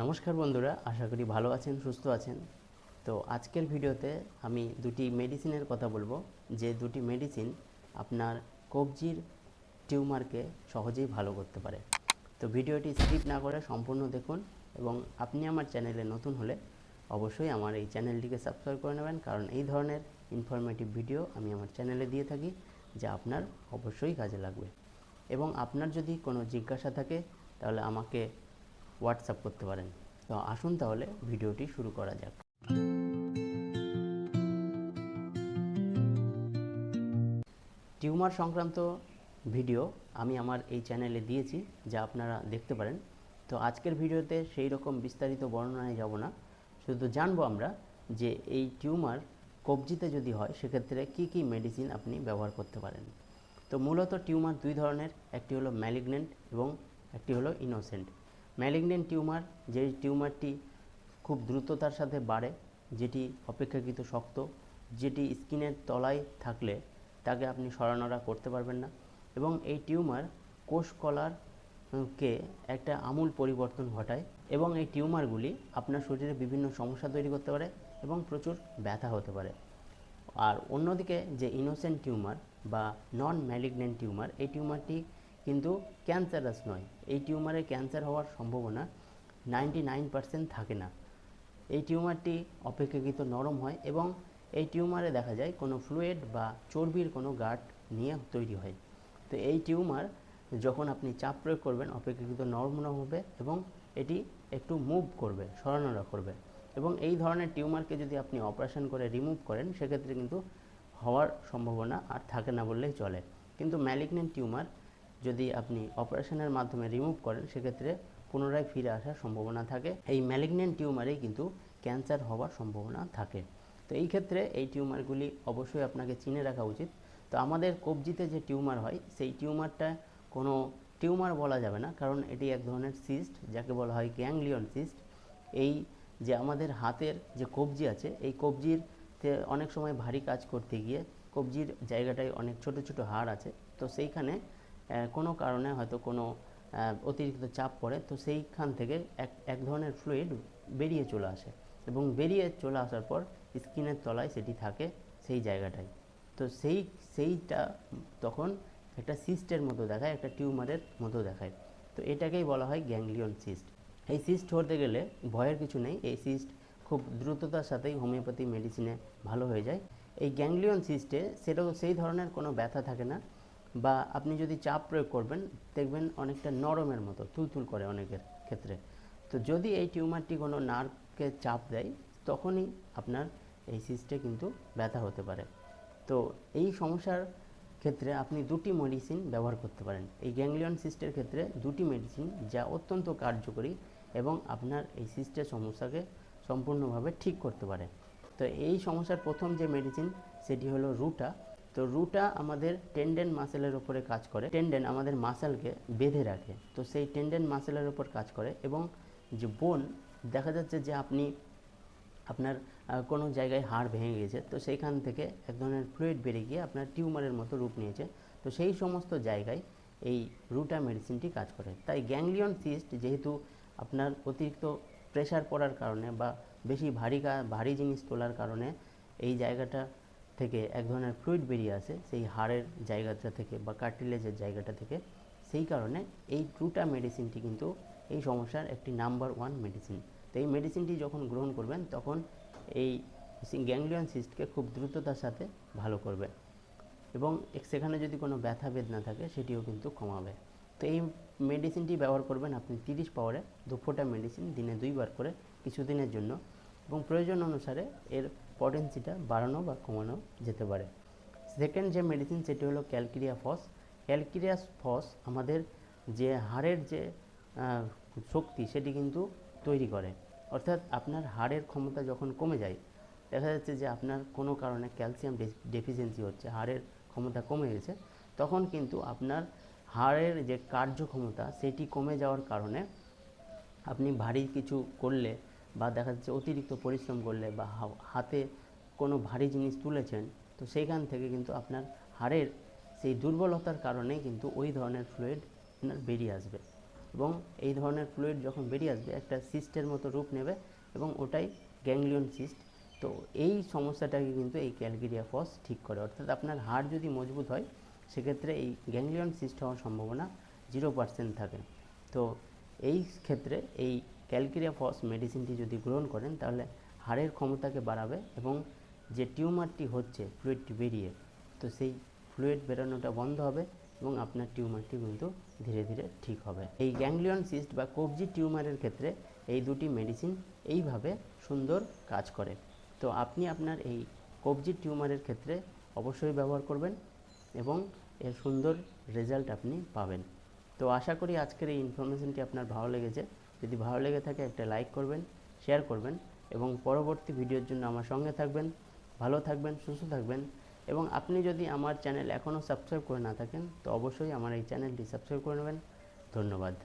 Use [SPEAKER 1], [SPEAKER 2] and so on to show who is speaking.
[SPEAKER 1] নমস্কার বন্ধুরা, আশা করি ভালো আছেন, সুস্থ আছেন। তো আজকের ভিডিওতে আমি দুটি মেডিসিনের কথা বলব। যে দুটি মেডিসিন আপনার কবজির টিউমারকে সহজেই ভালো করতে পারে। তো ভিডিওটি স্কিপ না করে সম্পূর্ণ দেখুন এবং আপনি আমার চ্যানেলে নতুন হলে অবশ্যই আমার এই চ্যানেলটিকে সাবস্ক্রাইব করে নেবেন, কারণ এই ধরনের ইনফরমেটিভ ভিডিও আমি আমার চ্যানেলে দিয়ে থাকি, যা আপনার অবশ্যই কাজে লাগবে। এবং আপনার যদি কোনো জিজ্ঞাসা থাকে, তাহলে আমাকে হোয়াটসঅ্যাপ করতে পারেন। তো আসুন তাহলে ভিডিওটি শুরু করা যাক। টিউমার সংক্রান্ত ভিডিও আমি আমার এই চ্যানেলে দিয়েছি, যা আপনারা দেখতে পারেন। তো আজকের ভিডিওতে সেই রকম বিস্তারিত বর্ণনায় যাব না। শুধু জানব আমরা যে এই টিউমার কবজিতে যদি হয়, সেক্ষেত্রে কি কি মেডিসিন আপনি ব্যবহার করতে পারেন। তো মূলত টিউমার দুই ধরনের, একটি হলো ম্যালিগনেন্ট এবং একটি হলো ইনোসেন্ট। ম্যালিগনেন্ট টিউমার যে টিউমারটি খুব দ্রুততার সাথে বাড়ে, যেটি অপেক্ষাকৃত শক্ত, যেটি স্কিনের তলায় থাকলে তাকে আপনি সরানোরা করতে পারবেন না এবং এই টিউমার কোষ কলার কে একটা আমূল পরিবর্তন ঘটায় এবং এই টিউমারগুলি আপনার শরীরে বিভিন্ন সমস্যা তৈরি করতে পারে এবং প্রচুর ব্যথা হতে পারে। আর অন্যদিকে যে ইনোসেন্ট টিউমার বা নন ম্যালিগনেন্ট টিউমার এই টিউমারটি কিন্তু ক্যান্সারাস নয়। এই টিউমারে ক্যান্সার হওয়ার সম্ভাবনা নাইনটি নাইন পার্সেন্ট থাকে না। এই টিউমারটি অপেক্ষাকৃত নরম হয় এবং এই টিউমারে দেখা যায় কোনো ফ্লুয়েড বা চর্বির কোনো গাঁট নিয়ে তৈরি হয়। তো এই টিউমার যখন আপনি চাপ প্রয়োগ করবেন, অপেক্ষাকৃত নরম হবে এবং এটি একটু মুভ করবে, সরানোরা করবে। এবং এই ধরনের টিউমারকে যদি আপনি অপারেশন করে রিমুভ করেন, সেক্ষেত্রে কিন্তু হওয়ার সম্ভাবনা আর থাকে না বললেই চলে। কিন্তু ম্যালিগনেন্ট টিউমার যদি আপনি অপারেশনের মাধ্যমে রিমুভ করেন, সেক্ষেত্রে পুনরায় ফিরে আসার সম্ভাবনা থাকে। এই ম্যালিগনেন্ট টিউমারেই কিন্তু ক্যান্সার হওয়ার সম্ভাবনা থাকে। তো এই ক্ষেত্রে এই টিউমারগুলি অবশ্যই আপনাকে চিনে রাখা উচিত। তো আমাদের কবজিতে যে টিউমার হয়, সেই টিউমারটা কোনো টিউমার বলা যাবে না, কারণ এটি এক ধরনের সিস্ট যাকে বলা হয় গ্যাংলিয়ন সিস্ট এই যে আমাদের হাতের যে কবজি আছে, এই কবজির অনেক সময় ভারী কাজ করতে গিয়ে কবজির জায়গাটায় অনেক ছোট ছোট হাড় আছে। তো সেইখানে কোনো কারণে হয়তো কোনো অতিরিক্ত চাপ পড়ে, তো সেইখান থেকে এক এক ধরনের ফ্লুইড বেরিয়ে চলে আসে এবং বেরিয়ে চলে আসার পর স্কিনের তলায় সেটি থাকে সেই জায়গাটায়। তো সেই, সেইটা তখন একটা সিস্টের মতো দেখায়, একটা টিউমারের মতো দেখায়। তো এটাকেই বলা হয় গ্যাংলিয়ন সিস্ট এই সিস্ট হতে গেলে ভয়ের কিছু নেই, এই সিস্ট খুব দ্রুততার সাথেই হোমিওপ্যাথি মেডিসিনে ভালো হয়ে যায়। এই গ্যাংলিয়ন সিস্টে সেটাও সেই ধরনের কোনো ব্যথা থাকে না বা আপনি যদি চাপ প্রয়োগ করবেন, দেখবেন অনেকটা নরমের মতো, তুলতুল করে অনেকের ক্ষেত্রে। তো যদি এই টিউমারটি কোনো নার্ভকে চাপ দেয়, তখনই আপনার এই সিস্টে কিন্তু ব্যথা হতে পারে। তো এই সমস্যার ক্ষেত্রে আপনি দুটি মেডিসিন ব্যবহার করতে পারেন। এই গ্যাংলিয়ন সিস্টের ক্ষেত্রে দুটি মেডিসিন যা অত্যন্ত কার্যকরী এবং আপনার এই সিস্টের সমস্যাকে সম্পূর্ণভাবে ঠিক করতে পারে। তো এই সমস্যার প্রথম যে মেডিসিন, সেটি হলো রুটা। তো রুটা আমাদের টেন্ডেন মাসেলের উপরে কাজ করে। টেন্ডেন আমাদের মাসেলকে বেঁধে রাখে। তো সেই টেন্ডেন মাসেলের উপর কাজ করে এবং যে বোন দেখা যাচ্ছে যে আপনি, আপনার কোনো জায়গায় হাড় ভেঙে গেছে, তো সেইখান থেকে এক ধরনের ফ্লুইড বেরিয়ে গিয়ে আপনার টিউমারের মতো রূপ নিয়েছে। তো সেই সমস্ত জায়গায় এই রুটা মেডিসিনটি কাজ করে। তাই গ্যাংলিয়ন সিস্ট যেহেতু আপনার অতিরিক্ত প্রেশার পড়ার কারণে বা বেশি ভারী ভারী জিনিস তোলার কারণে এই জায়গাটা থেকে এক ধরনের ফ্লুইড বেরিয়ে আসে, সেই হাড়ের জায়গাটা থেকে বা কার্টিলেজের জায়গাটা থেকে। সেই কারণে এই রুটা মেডিসিনটি কিন্তু এই সমস্যার একটি নাম্বার ওয়ান মেডিসিন তো এই মেডিসিনটি যখন গ্রহণ করবেন, তখন এই গ্যাংলিয়ন সিস্টকে খুব দ্রুততার সাথে ভালো করবে এবং সেখানে যদি কোনো ব্যথা বেদনা থাকে, সেটিও কিন্তু কমাবে। তো এই মেডিসিনটি ব্যবহার করবেন আপনি তিরিশ পাওয়ারে দু ফোঁটা মেডিসিন দিনে দুইবার করে কিছুদিনের জন্য এবং প্রয়োজন অনুসারে এর পটেন্সিটা বাড়ানো বা কমানো যেতে পারে। সেকেন্ড যে মেডিসিন সেটি হলো ক্যালকিরিয়া ফস ক্যালকিরিয়া ফস আমাদের যে হাড়ের যে শক্তি সেটি কিন্তু তৈরি করে। অর্থাৎ আপনার হাড়ের ক্ষমতা যখন কমে যায়, দেখা যাচ্ছে যে আপনার কোনো কারণে ক্যালসিয়াম ডেফিসিয়েন্সি হচ্ছে, হাড়ের ক্ষমতা কমে গেছে, তখন কিন্তু আপনার হাড়ের যে কার্যক্ষমতা সেটি কমে যাওয়ার কারণে আপনি ভারী কিছু করলে বা দেখা যাচ্ছে অতিরিক্ত পরিশ্রম করলে বা হাতে কোনো ভারী জিনিস তুলেছেন, তো সেইখান থেকে কিন্তু আপনার হাড়ের সেই দুর্বলতার কারণে কিন্তু ওই ধরনের ফ্লুইড আপনার বেরিয়ে আসবে এবং এই ধরনের ফ্লুইড যখন বেরিয়ে আসবে, একটা সিস্টের মতো রূপ নেবে এবং ওটাই গ্যাংলিয়ন সিস্ট তো এই সমস্যাটাকে কিন্তু এই ক্যালগেরিয়া ফস ঠিক করে। অর্থাৎ আপনার হাড় যদি মজবুত হয়, সেক্ষেত্রে এই গ্যাংলিয়ন সিস্ট হওয়ার সম্ভাবনা জিরো পার্সেন্ট থাকে। তো এই ক্ষেত্রে এই ক্যালকেরিয়া ফস মেডিসিনটি যদি গ্রহণ করেন, তাহলে হাড়ের ক্ষমতাকে বাড়াবে এবং যে টিউমারটি হচ্ছে ফ্লুইডটি বেরিয়ে, তো সেই ফ্লুইড বেরোনোটা বন্ধ হবে এবং আপনার টিউমারটি কিন্তু ধীরে ধীরে ঠিক হবে। এই গ্যাংলিয়ন সিস্ট বা কবজি টিউমারের ক্ষেত্রে এই দুটি মেডিসিন এইভাবে সুন্দর কাজ করে। তো আপনি আপনার এই কবজি টিউমারের ক্ষেত্রে অবশ্যই ব্যবহার করবেন এবং এর সুন্দর রেজাল্ট আপনি পাবেন। তো আশা করি আজকের এই ইনফরমেশনটি আপনার ভালো লেগেছে। যদি ভালো লেগে থাকে একটা লাইক করবেন শেয়ার করবেন এবং পরবর্তী ভিডিওর জন্য আমার সঙ্গে থাকবেন। ভালো থাকবেন, সুস্থ থাকবেন এবং আপনি যদি আমার চ্যানেল এখনও সাবস্ক্রাইব করে না থাকেন, তো অবশ্যই আমার এই চ্যানেলটি সাবস্ক্রাইব করে নেবেন। ধন্যবাদ।